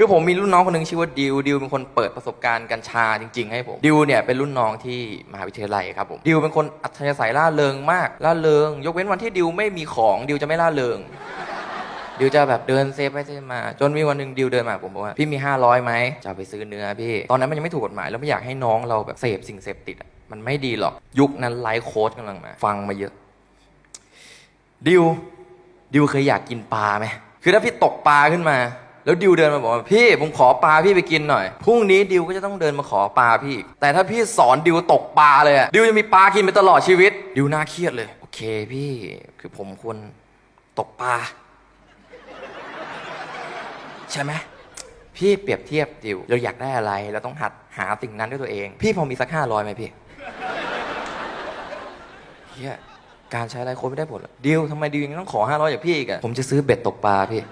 คือผมมีรุ่นน้องคนหนึ่งชื่อว่าดิวดิวเป็นคนเปิดประสบการณ์กัญชาจริง ๆ ให้ผมดิวเนี่ยเป็นรุ่นน้องที่มหาวิทยาลัยครับผมดิวเป็นคนอัธยาศัยล่าเริงมากล่าเริง ยกเว้นวันที่ดิวไม่มีของดิวจะไม่ล่าเริงดิวจะแบบเดินเซฟไปเซฟมา จนมีวันหนึ่งดิวเดินมาผมบอกว่าพี่มี 500ไหมจะไปซื้อเนื้อพี่ ตอนนั้นมันยังไม่ถูกกฎหมายแล้วไม่อยากให้น้องเราแบบเสพสิ่งเสพติดอะมันไม่ดีหรอกยุคนั้นไลฟ์โค้ดกำลังมาฟังมาเยอะดิวดิวเคยอยากกินปลาไหมคือถ้าพี่ตกปลาขึ้นมา แล้วดิวเดินมาบอกว่าพี่ผมขอปลาพี่ไปกินหน่อยพรุ่งนี้ดิวก็จะต้องเดินมาขอปลาพี่อีกแต่ถ้าพี่สอนดิวตกปลาเลยอะดิวจะมีปลากินไปตลอดชีวิต ดิวน่าเครียดเลยโอเคพี่คือผมควรตกปลาใช่ไหมพี่เปรียบเทียบดิวเราอยากได้อะไรเราต้องหัดหาสิ่งนั้นด้วยตัวเอง พี่พอมีสักห้าร้อยไหมพี่เฮียการใช้ไลฟ์โค้ดไม่ได้ผลดิวทำไมดิวยังต้องขอห้าร้อยจากพี่อีกอะผมจะซื้อเบ็ดตกปลาพี่